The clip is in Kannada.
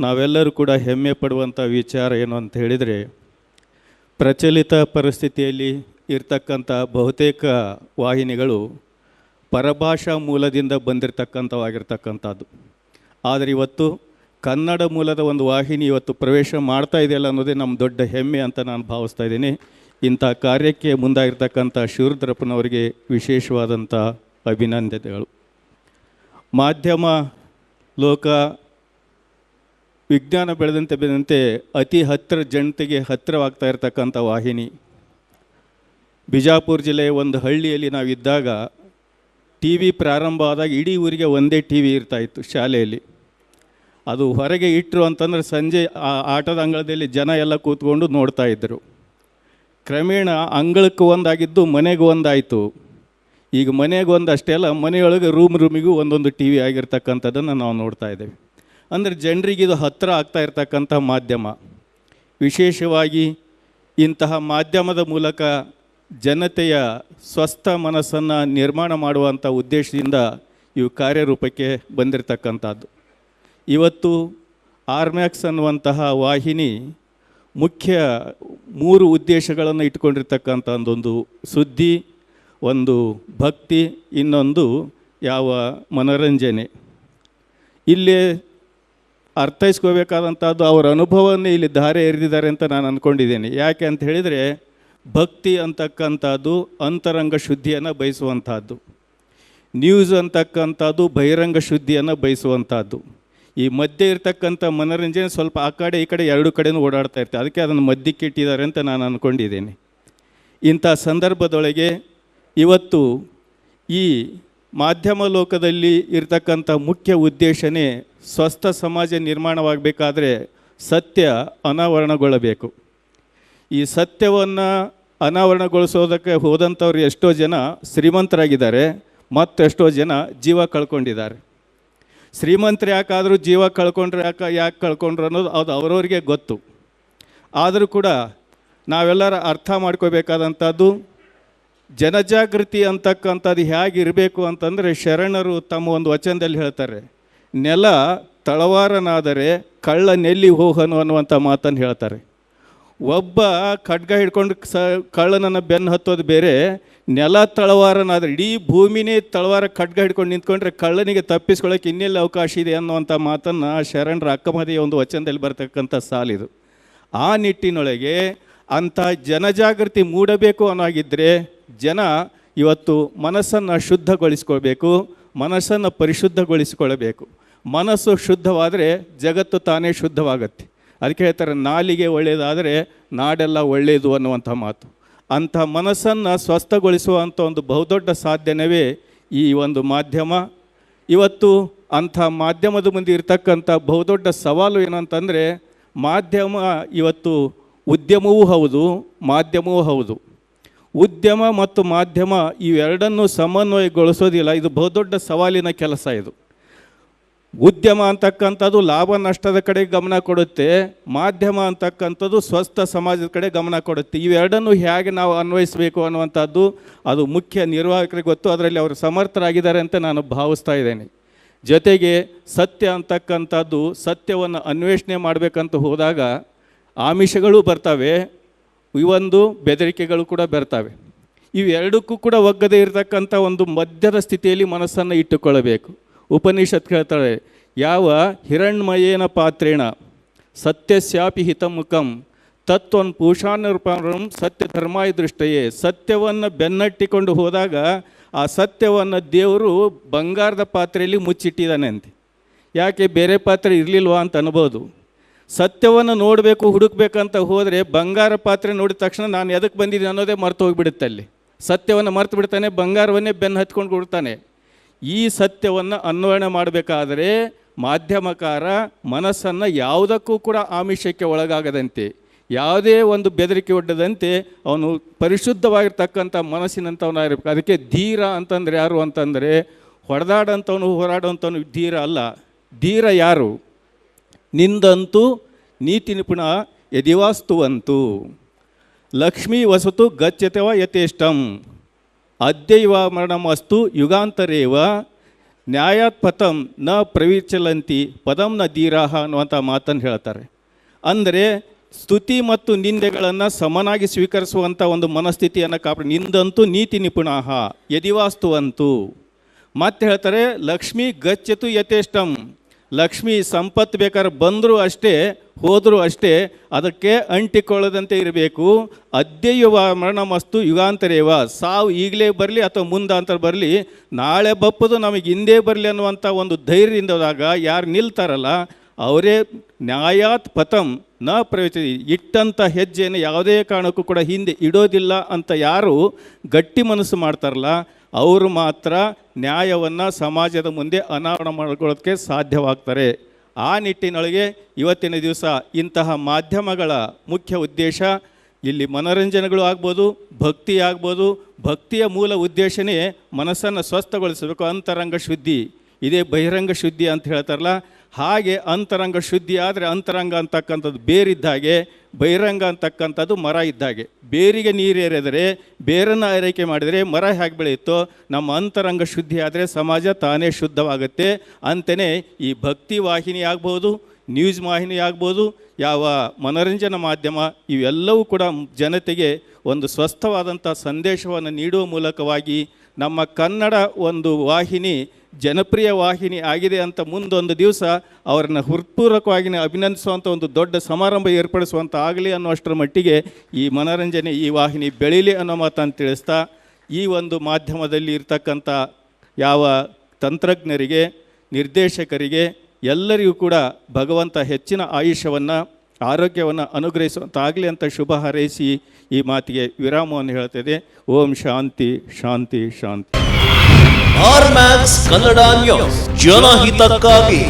ನಾವೆಲ್ಲರೂ ಕೂಡ ಹೆಮ್ಮೆ ಪಡುವಂಥ ವಿಚಾರ ಏನು ಅಂತ ಹೇಳಿದರೆ, ಪ್ರಚಲಿತ ಪರಿಸ್ಥಿತಿಯಲ್ಲಿ ಇರ್ತಕ್ಕಂಥ ಬಹುತೇಕ ವಾಹಿನಿಗಳು ಪರಭಾಷಾ ಮೂಲದಿಂದ ಬಂದಿರತಕ್ಕಂಥವಾಗಿರ್ತಕ್ಕಂಥದ್ದು. ಆದರೆ ಇವತ್ತು ಕನ್ನಡ ಮೂಲದ ಒಂದು ವಾಹಿನಿ ಇವತ್ತು ಪ್ರವೇಶ ಮಾಡ್ತಾ ಇದೆಯಲ್ಲ ಅನ್ನೋದೇ ನಮ್ಮ ದೊಡ್ಡ ಹೆಮ್ಮೆ ಅಂತ ನಾನು ಭಾವಿಸ್ತಾ ಇದ್ದೀನಿ. ಇಂಥ ಕಾರ್ಯಕ್ಕೆ ಮುಂದಾಗಿರ್ತಕ್ಕಂಥ ಶಿವರುದ್ರಪ್ಪನವರಿಗೆ ವಿಶೇಷವಾದಂಥ ಅಭಿನಂದನೆಗಳು. ಮಾಧ್ಯಮ, ಲೋಕ ವಿಜ್ಞಾನ ಬೆಳೆದಂತೆ ಬೆಳೆದಂತೆ ಅತಿ ಹತ್ತಿರ ಜನತೆಗೆ ಹತ್ತಿರವಾಗ್ತಾ ಇರತಕ್ಕಂಥ ವಾಹಿನಿ. ಬಿಜಾಪುರ ಜಿಲ್ಲೆಯ ಒಂದು ಹಳ್ಳಿಯಲ್ಲಿ ನಾವಿದ್ದಾಗ ಟಿ ವಿ ಪ್ರಾರಂಭ ಆದಾಗ ಇಡೀ ಊರಿಗೆ ಒಂದೇ ಟಿ ವಿ ಇರ್ತಾಯಿತ್ತು ಶಾಲೆಯಲ್ಲಿ. ಅದು ಹೊರಗೆ ಇಟ್ಟರು ಅಂತಂದರೆ ಸಂಜೆ ಆ ಆಟದ ಅಂಗಳದಲ್ಲಿ ಜನ ಎಲ್ಲ ಕೂತ್ಕೊಂಡು ನೋಡ್ತಾ ಇದ್ದರು. ಕ್ರಮೇಣ ಅಂಗಳಕ್ಕೆ ಒಂದಾಗಿದ್ದು ಮನೆಗೆ ಒಂದಾಯಿತು. ಈಗ ಮನೆಗೆ ಒಂದು ಅಲ್ಲ, ಮನೆಯೊಳಗೆ ರೂಮ್ ರೂಮಿಗೂ ಒಂದೊಂದು ಟಿ ವಿ ಆಗಿರ್ತಕ್ಕಂಥದ್ದನ್ನು ನಾವು ನೋಡ್ತಾ ಇದ್ದೇವೆ. ಅಂದರೆ ಜನರಿಗೆ ಇದು ಹತ್ತಿರ ಆಗ್ತಾ ಇರ್ತಕ್ಕಂಥ ಮಾಧ್ಯಮ. ವಿಶೇಷವಾಗಿ ಇಂತಹ ಮಾಧ್ಯಮದ ಮೂಲಕ ಜನತೆಯ ಸ್ವಸ್ಥ ಮನಸ್ಸನ್ನು ನಿರ್ಮಾಣ ಮಾಡುವಂಥ ಉದ್ದೇಶದಿಂದ ಇವು ಕಾರ್ಯರೂಪಕ್ಕೆ ಬಂದಿರತಕ್ಕಂಥದ್ದು. ಇವತ್ತು ಆರ್ಮ್ಯಾಕ್ಸ್ ಅನ್ನುವಂತಹ ವಾಹಿನಿ ಮುಖ್ಯ ಮೂರು ಉದ್ದೇಶಗಳನ್ನು ಇಟ್ಕೊಂಡಿರ್ತಕ್ಕಂಥ ಒಂದೊಂದು ಸುದ್ದಿ, ಒಂದು ಭಕ್ತಿ, ಇನ್ನೊಂದು ಯಾವ ಮನೋರಂಜನೆ. ಇಲ್ಲಿ ಅರ್ಥೈಸ್ಕೋಬೇಕಾದಂಥದ್ದು ಅವರ ಅನುಭವವನ್ನೇ ಇಲ್ಲಿ ಧಾರೆ ಎರೆದಿದ್ದಾರೆ ಅಂತ ನಾನು ಅಂದ್ಕೊಂಡಿದ್ದೀನಿ ಯಾಕೆ ಅಂತ ಹೇಳಿದರೆ ಭಕ್ತಿ ಅಂತಕ್ಕಂಥದ್ದು ಅಂತರಂಗ ಶುದ್ಧಿಯನ್ನು ಬಯಸುವಂಥದ್ದು. ನ್ಯೂಸ್ ಅಂತಕ್ಕಂಥದ್ದು ಬಹಿರಂಗ ಶುದ್ಧಿಯನ್ನು ಬಯಸುವಂಥದ್ದು. ಈ ಮಧ್ಯೆ ಇರತಕ್ಕಂಥ ಮನೋರಂಜನೆ ಸ್ವಲ್ಪ ಆ ಕಡೆ ಈ ಕಡೆ ಎರಡು ಕಡೆನೂ ಓಡಾಡ್ತಾ ಇರ್ತಾರೆ ಅದಕ್ಕೆ ಅದನ್ನು ಮಧ್ಯಕ್ಕೆ ಇಟ್ಟಿದ್ದಾರೆ ಅಂತ ನಾನು ಅಂದ್ಕೊಂಡಿದ್ದೀನಿ ಇಂಥ ಸಂದರ್ಭದೊಳಗೆ ಇವತ್ತು ಈ ಮಾಧ್ಯಮ ಲೋಕದಲ್ಲಿ ಇರತಕ್ಕಂಥ ಮುಖ್ಯ ಉದ್ದೇಶನೇ ಸ್ವಸ್ಥ ಸಮಾಜ ನಿರ್ಮಾಣವಾಗಬೇಕಾದ್ರೆ ಸತ್ಯ ಅನಾವರಣಗೊಳ್ಳಬೇಕು. ಈ ಸತ್ಯವನ್ನು ಅನಾವರಣಗೊಳಿಸೋದಕ್ಕೆ ಹೋದಂಥವ್ರು ಎಷ್ಟೋ ಜನ ಶ್ರೀಮಂತರಾಗಿದ್ದಾರೆ, ಮತ್ತೆಷ್ಟೋ ಜನ ಜೀವ ಕಳ್ಕೊಂಡಿದ್ದಾರೆ. ಶ್ರೀಮಂತರು ಯಾಕಾದರೂ ಜೀವ ಕಳ್ಕೊಂಡ್ರೆ ಯಾಕೆ ಯಾಕೆ ಕಳ್ಕೊಂಡ್ರು ಅನ್ನೋದು ಅದು ಅವ್ರವ್ರಿಗೆ ಗೊತ್ತು. ಆದರೂ ಕೂಡ ನಾವೆಲ್ಲರ ಅರ್ಥ ಮಾಡ್ಕೋಬೇಕಾದಂಥದ್ದು, ಜನಜಾಗೃತಿ ಅಂತಕ್ಕಂಥದ್ದು ಹೇಗಿರಬೇಕು ಅಂತಂದರೆ ಶರಣರು ತಮ್ಮ ಒಂದು ವಚನದಲ್ಲಿ ಹೇಳ್ತಾರೆ. ನೆಲ ತಳವಾರನಾದರೆ ಕಳ್ಳ ನೆಲ್ಲಿ ಹೋಗನು ಅನ್ನುವಂಥ ಮಾತನ್ನು ಹೇಳ್ತಾರೆ. ಒಬ್ಬ ಖಡ್ಗ ಹಿಡ್ಕೊಂಡು ಸ ಕಳ್ಳನನ್ನು ಬೆನ್ನು ಹತ್ತೋದು ಬೇರೆ, ನೆಲ ತಳವಾರನಾದರೆ ಇಡೀ ಭೂಮಿನೇ ತಳವಾರ ಖಡ್ಗ ಹಿಡ್ಕೊಂಡು ನಿಂತ್ಕೊಂಡ್ರೆ ಕಳ್ಳನಿಗೆ ತಪ್ಪಿಸ್ಕೊಳ್ಳೋಕೆ ಇನ್ನೆಲ್ಲಿ ಅವಕಾಶ ಇದೆ ಅನ್ನುವಂಥ ಮಾತನ್ನು ಶರಣರ ಅಕ್ಕಮದಿಯ ಒಂದು ವಚನದಲ್ಲಿ ಬರ್ತಕ್ಕಂಥ ಸಾಲಿದು ಆ ನಿಟ್ಟಿನೊಳಗೆ ಅಂಥ ಜನಜಾಗೃತಿ ಮೂಡಬೇಕು ಅನ್ನೋಗಿದ್ದರೆ ಜನ ಇವತ್ತು ಮನಸ್ಸನ್ನು ಶುದ್ಧಗೊಳಿಸ್ಕೊಳ್ಬೇಕು ಮನಸ್ಸನ್ನು ಪರಿಶುದ್ಧಗೊಳಿಸಿಕೊಳ್ಳಬೇಕು. ಮನಸ್ಸು ಶುದ್ಧವಾದರೆ ಜಗತ್ತು ತಾನೇ ಶುದ್ಧವಾಗತ್ತೆ. ಅದಕ್ಕೆ ಹೇಳ್ತಾರೆ, ನಾಲಿಗೆ ಒಳ್ಳೆಯದಾದರೆ ನಾಡೆಲ್ಲ ಒಳ್ಳೆಯದು ಅನ್ನುವಂಥ ಮಾತು. ಅಂಥ ಮನಸ್ಸನ್ನು ಸ್ವಸ್ಥಗೊಳಿಸುವಂಥ ಒಂದು ಬಹುದೊಡ್ಡ ಸಾಧನವೇ ಈ ಒಂದು ಮಾಧ್ಯಮ. ಇವತ್ತು ಅಂಥ ಮಾಧ್ಯಮದ ಮುಂದೆ ಇರತಕ್ಕಂಥ ಬಹುದೊಡ್ಡ ಸವಾಲು ಏನಂತಂದರೆ, ಮಾಧ್ಯಮ ಇವತ್ತು ಉದ್ಯಮವೂ ಹೌದು, ಮಾಧ್ಯಮವೂ ಹೌದು. ಉದ್ಯಮ ಮತ್ತು ಮಾಧ್ಯಮ ಇವೆರಡನ್ನೂ ಸಮನ್ವಯಗೊಳಿಸೋದಿಲ್ಲ. ಇದು ಬಹುದೊಡ್ಡ ಸವಾಲಿನ ಕೆಲಸ ಇದು. ಉದ್ಯಮ ಅಂತಕ್ಕಂಥದ್ದು ಲಾಭ ನಷ್ಟದ ಕಡೆ ಗಮನ ಕೊಡುತ್ತೆ, ಮಾಧ್ಯಮ ಅಂತಕ್ಕಂಥದ್ದು ಸ್ವಸ್ಥ ಸಮಾಜದ ಕಡೆ ಗಮನ ಕೊಡುತ್ತೆ. ಇವೆರಡನ್ನು ಹೇಗೆ ನಾವು ಅನ್ವಯಿಸಬೇಕು ಅನ್ನುವಂಥದ್ದು ಅದು ಮುಖ್ಯ ನಿರ್ವಾಹಕರಿಗೆ ಗೊತ್ತು. ಅದರಲ್ಲಿ ಅವರು ಸಮರ್ಥರಾಗಿದ್ದಾರೆ ಅಂತ ನಾನು ಭಾವಿಸ್ತಾ ಇದ್ದೇನೆ. ಜೊತೆಗೆ ಸತ್ಯ ಅಂತಕ್ಕಂಥದ್ದು ಸತ್ಯವನ್ನು ಅನ್ವೇಷಣೆ ಮಾಡಬೇಕಂತ ಹೋದಾಗ ಆಮಿಷಗಳು ಬರ್ತವೆ ಇವೊಂದು ಬೆದರಿಕೆಗಳು ಕೂಡ ಬರ್ತವೆ. ಇವೆರಡಕ್ಕೂ ಕೂಡ ಒಗ್ಗದೇ ಇರತಕ್ಕಂಥ ಒಂದು ಮಧ್ಯದ ಸ್ಥಿತಿಯಲ್ಲಿ ಮನಸ್ಸನ್ನು ಇಟ್ಟುಕೊಳ್ಳಬೇಕು. ಉಪನಿಷತ್ ಕೇಳ್ತಾಳೆ ಯಾವ ಹಿರಣ್ಮಯೇನ ಪಾತ್ರೇಣ ಸತ್ಯಸ್ಯಾಪಿ ಹಿತಮುಖಂ ತತ್ವನ್ ಪೂಷಾನ್ಯರೂಪಂ ಸತ್ಯ ಧರ್ಮಾಯ ದೃಷ್ಟಯೇ. ಸತ್ಯವನ್ನು ಬೆನ್ನಟ್ಟಿಕೊಂಡು ಹೋದಾಗ ಆ ಸತ್ಯವನ್ನು ದೇವರು ಬಂಗಾರದ ಪಾತ್ರೆಯಲ್ಲಿ ಮುಚ್ಚಿಟ್ಟಿದ್ದಾನೆ ಅಂತೆ. ಯಾಕೆ ಬೇರೆ ಪಾತ್ರೆ ಇರಲಿಲ್ವಾ ಅಂತ ಅನ್ಬೋದು. ಸತ್ಯವನ್ನು ನೋಡಬೇಕು, ಹುಡುಕ್ಬೇಕಂತ ಹೋದರೆ ಬಂಗಾರ ಪಾತ್ರೆ ನೋಡಿದ ತಕ್ಷಣ ನಾನು ಎದಕ್ಕೆ ಬಂದಿದ್ದೀನಿ ಅನ್ನೋದೇ ಮರೆತು ಹೋಗಿಬಿಡುತ್ತೆ ಅಲ್ಲಿ. ಸತ್ಯವನ್ನು ಮರೆತು ಬಿಡ್ತಾನೆ, ಬಂಗಾರವನ್ನೇ ಬೆನ್ನು ಹತ್ಕೊಂಡು ಕೊಡ್ತಾನೆ. ಈ ಸತ್ಯವನ್ನು ಅನ್ವಯಣೆ ಮಾಡಬೇಕಾದರೆ ಮಾಧ್ಯಮಕಾರ ಮನಸ್ಸನ್ನು ಯಾವುದಕ್ಕೂ ಕೂಡ ಆಮಿಷಕ್ಕೆ ಒಳಗಾಗದಂತೆ, ಯಾವುದೇ ಒಂದು ಬೆದರಿಕೆ ಒಡ್ಡದಂತೆ ಅವನು ಪರಿಶುದ್ಧವಾಗಿರ್ತಕ್ಕಂಥ ಮನಸ್ಸಿನಂಥವನಾಗಿರ್ಬೇಕು. ಅದಕ್ಕೆ ಧೀರ ಅಂತಂದರೆ ಯಾರು ಅಂತಂದರೆ ಹೊಡೆದಾಡಂಥವನು ಹೋರಾಡೋಂಥವನು ಧೀರ ಅಲ್ಲ. ಧೀರ ಯಾರು? ನಿಂದಂತೂ ನೀತಿ ನಿಪುಣ ಯದಿವಾಸ್ತುವಂತು. ಲಕ್ಷ್ಮೀ ವಸತು ಗಚ್ಚತವ ಯಥೇಷ್ಟಂ. ಅದ್ಯೈವ ಮರಣಮಸ್ತು ಯುಗಾಂತರೇವ. ನ್ಯಾಯಾತ್ ಪಥಂ ನ ಪ್ರವಿಚಲಂತಿ ಪದಂ ನ ಧೀರಾಹ ಅನ್ನುವಂಥ ಮಾತನ್ನು ಹೇಳ್ತಾರೆ. ಅಂದರೆ ಸ್ತುತಿ ಮತ್ತು ನಿಂದೆಗಳನ್ನು ಸಮನಾಗಿ ಸ್ವೀಕರಿಸುವಂಥ ಒಂದು ಮನಸ್ಥಿತಿಯನ್ನು ಕಾಪಾಡಿ ನಿಂದಂತೂ ನೀತಿ ನಿಪುಣಾಹ ಯದಿವಾಸ್ತುವಂತು. ಮತ್ತೆ ಹೇಳ್ತಾರೆ ಲಕ್ಷ್ಮಿ ಗಚ್ಚತು ಯಥೇಷ್ಟಂ. ಲಕ್ಷ್ಮಿ ಸಂಪತ್ತು ಬೇಕಾದ್ರೆ ಬಂದರೂ ಅಷ್ಟೇ, ಹೋದರೂ ಅಷ್ಟೇ, ಅದಕ್ಕೆ ಅಂಟಿಕೊಳ್ಳದಂತೆ ಇರಬೇಕು. ಅದ್ಯಯುವ ಮರಣಮಸ್ತು ಯುಗಾಂತರೇವ. ಸಾವು ಈಗಲೇ ಬರಲಿ ಅಥವಾ ಮುಂದಾಂತರ ಬರಲಿ, ನಾಳೆ ಬಪ್ಪದು ನಮಗೆ ಹಿಂದೆ ಬರಲಿ ಅನ್ನುವಂಥ ಒಂದು ಧೈರ್ಯದಿಂದಾಗ ಯಾರು ನಿಲ್ತಾರಲ್ಲ, ಅವರೇ ನ್ಯಾಯಾತ್ ಪಥಂ ನ ಪ್ರವೇಶ ಇಟ್ಟಂಥ ಹೆಜ್ಜೆಯನ್ನು ಯಾವುದೇ ಕಾರಣಕ್ಕೂ ಕೂಡ ಹಿಂದೆ ಇಡೋದಿಲ್ಲ ಅಂತ ಯಾರು ಗಟ್ಟಿ ಮನಸ್ಸು ಮಾಡ್ತಾರಲ್ಲ ಅವರು ಮಾತ್ರ ನ್ಯಾಯವನ್ನು ಸಮಾಜದ ಮುಂದೆ ಅನಾವರಣ ಮಾಡ್ಕೊಳ್ಳೋದಕ್ಕೆ ಸಾಧ್ಯವಾಗ್ತಾರೆ. ಆ ನಿಟ್ಟಿನೊಳಗೆ ಇವತ್ತಿನ ದಿವಸ ಇಂತಹ ಮಾಧ್ಯಮಗಳ ಮುಖ್ಯ ಉದ್ದೇಶ ಇಲ್ಲಿ ಮನೋರಂಜನೆಗಳು ಆಗ್ಬೋದು, ಭಕ್ತಿ ಆಗ್ಬೋದು, ಭಕ್ತಿಯ ಮೂಲ ಉದ್ದೇಶನೇ ಮನಸ್ಸನ್ನು ಸ್ವಸ್ಥಗೊಳಿಸಬೇಕು ಅಂತರಂಗ ಶುದ್ಧಿ ಇದೇ ಬಹಿರಂಗ ಶುದ್ಧಿ ಅಂತ ಹೇಳ್ತಾರಲ್ಲ, ಹಾಗೆ ಅಂತರಂಗ ಶುದ್ಧಿ ಆದರೆ ಅಂತರಂಗ ಅಂತಕ್ಕಂಥದ್ದು ಬೇರಿದ್ದಾಗೆ ಬಹಿರಂಗ ಅಂತಕ್ಕಂಥದ್ದು ಮರ ಇದ್ದಾಗೆ ಬೇರಿಗೆ ನೀರು ಏರಿದರೆ, ಬೇರನ್ನು ಆರೈಕೆ ಮಾಡಿದರೆ ಮರ ಹೇಗೆ ಬೆಳೆಯುತ್ತೋ, ನಮ್ಮ ಅಂತರಂಗ ಶುದ್ಧಿ ಆದರೆ ಸಮಾಜ ತಾನೇ ಶುದ್ಧವಾಗುತ್ತೆ. ಅಂತೆಯೇ ಈ ಭಕ್ತಿ ವಾಹಿನಿ ಆಗ್ಬೋದು, ನ್ಯೂಸ್ ವಾಹಿನಿ ಆಗ್ಬೋದು, ಯಾವ ಮನೋರಂಜನಾ ಮಾಧ್ಯಮ, ಇವೆಲ್ಲವೂ ಕೂಡ ಜನತೆಗೆ ಒಂದು ಸ್ವಸ್ಥವಾದಂಥ ಸಂದೇಶವನ್ನು ನೀಡುವ ಮೂಲಕವಾಗಿ ನಮ್ಮ ಕನ್ನಡ ಒಂದು ವಾಹಿನಿ ಜನಪ್ರಿಯ ವಾಹಿನಿ ಆಗಿದೆ ಅಂತ ಮುಂದೊಂದು ದಿವಸ ಅವರನ್ನು ಹೃತ್ಪೂರ್ವಕವಾಗಿ ಅಭಿನಂದಿಸುವಂಥ ಒಂದು ದೊಡ್ಡ ಸಮಾರಂಭ ಏರ್ಪಡಿಸುವಂಥ ಆಗಲಿ ಅನ್ನುವಷ್ಟರ ಮಟ್ಟಿಗೆ ಈ ಮನೋರಂಜನೆ, ಈ ವಾಹಿನಿ ಬೆಳೀಲಿ ಅನ್ನೋ ಮಾತನ್ನು ತಿಳಿಸ್ತಾ, ಈ ಒಂದು ಮಾಧ್ಯಮದಲ್ಲಿ ಇರ್ತಕ್ಕಂಥ ಯಾವ ತಂತ್ರಜ್ಞರಿಗೆ, ನಿರ್ದೇಶಕರಿಗೆ, ಎಲ್ಲರಿಗೂ ಕೂಡ ಭಗವಂತ ಹೆಚ್ಚಿನ ಆಯುಷ್ಯವನ್ನು, ಆರೋಗ್ಯವನ್ನು ಅನುಗ್ರಹಿಸುವಂತಾಗಲಿ ಅಂತ ಶುಭ ಹಾರೈಸಿ ಈ ಮಾತಿಗೆ ವಿರಾಮವನ್ನು ಹೇಳ್ತಿದೆ ಓಂ ಶಾಂತಿ ಶಾಂತಿ ಶಾಂತಿ. ಆರ್ ಮ್ಯಾಕ್ಸ್ ಕನ್ನಡ ನ್ಯೂಸ್ ಜನಹಿತಕ್ಕಾಗಿ